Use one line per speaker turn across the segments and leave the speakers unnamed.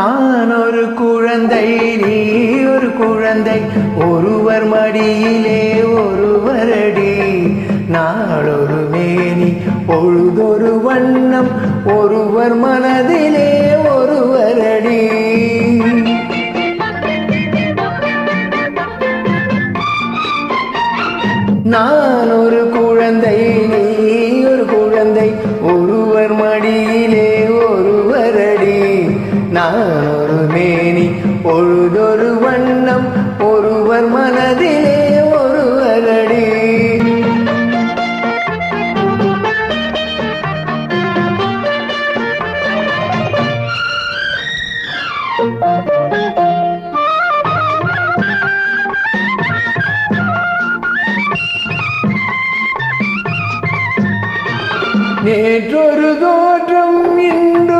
நான் ஒரு குழந்தை நீ ஒரு குழந்தை. ஒருவர் மடியிலே ஒருவர் அடி. நாளொரு மேனி பொழுதொரு வண்ணம். ஒருவர் மனதிலே ஒருவர் அடி. நான் ஒரு வண்ணம் ஒருவர் மனதிலே ஒருவரடி நேற்றொரு தோற்றம் இன்று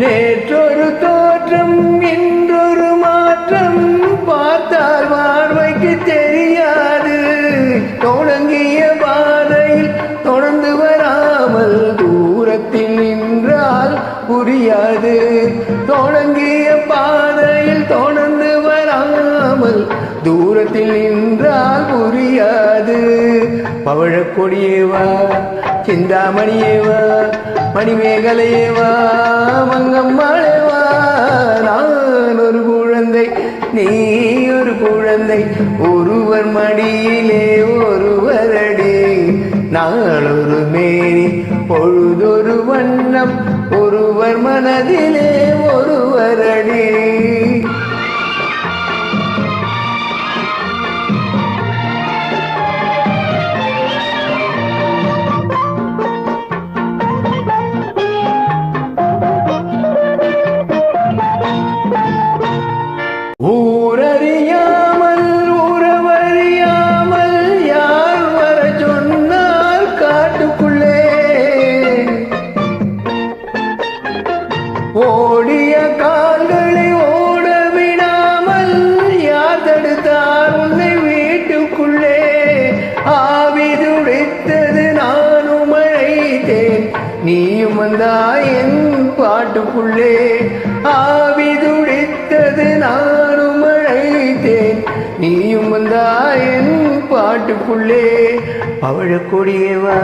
நேற்றொரு தோற்றம் இன்றொரு மாற்றம். பார்த்தால் பார்வைக்கு தெரியாது. தொடங்கிய பாதையில் தொடர்ந்து வராமல் தூரத்தில் நின்றால் புரியாது. தொடங்கிய பாதையில் தொடர்ந்து வராமல் தூரத்தில் நின்றால் புரியாது. பவழக்கொடியேவா சிந்தாமணியேவா மணிமேகலையேவா மங்கம்மாளேவா நான் ஒரு குழந்தை நீ ஒரு குழந்தை ஒருவர் மடியிலே ஒருவர் ஒருவரடி நாளொரு மேனி பொழுதொரு வண்ணம் ஒருவர் மனதிலே ஒருவர் அடி. ஊரறியாமல் உறவறியாமல் யார் வர சொன்னால் காட்டுக்குள்ளே. ஓடிய கால்களை ஓட விடாமல் யார் தடுத்தார் உன்னை வீட்டுக்குள்ளே. ஆவி துடித்தது நானும் அழைத்தேன். நீயும் வந்தாய் என் பாட்டுக்குள்ளே. ஆவி துடித்தது நானும் நீயும் வந்தாயின் பாட்டுக்குள்ளே பவழக்கொடியேவா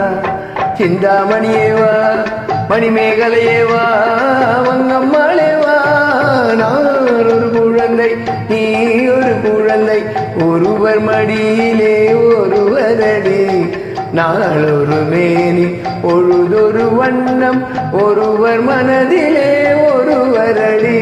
சிந்தாமணியேவா மணிமேகலையேவா வங்கம்மாளேவா நான் ஒரு குழந்தை நீ ஒரு குழந்தை ஒருவர் மடியிலே ஒருவரடி நாளொரு மேனி பொழுதொரு வண்ணம் ஒருவர் மனதிலே ஒருவரடி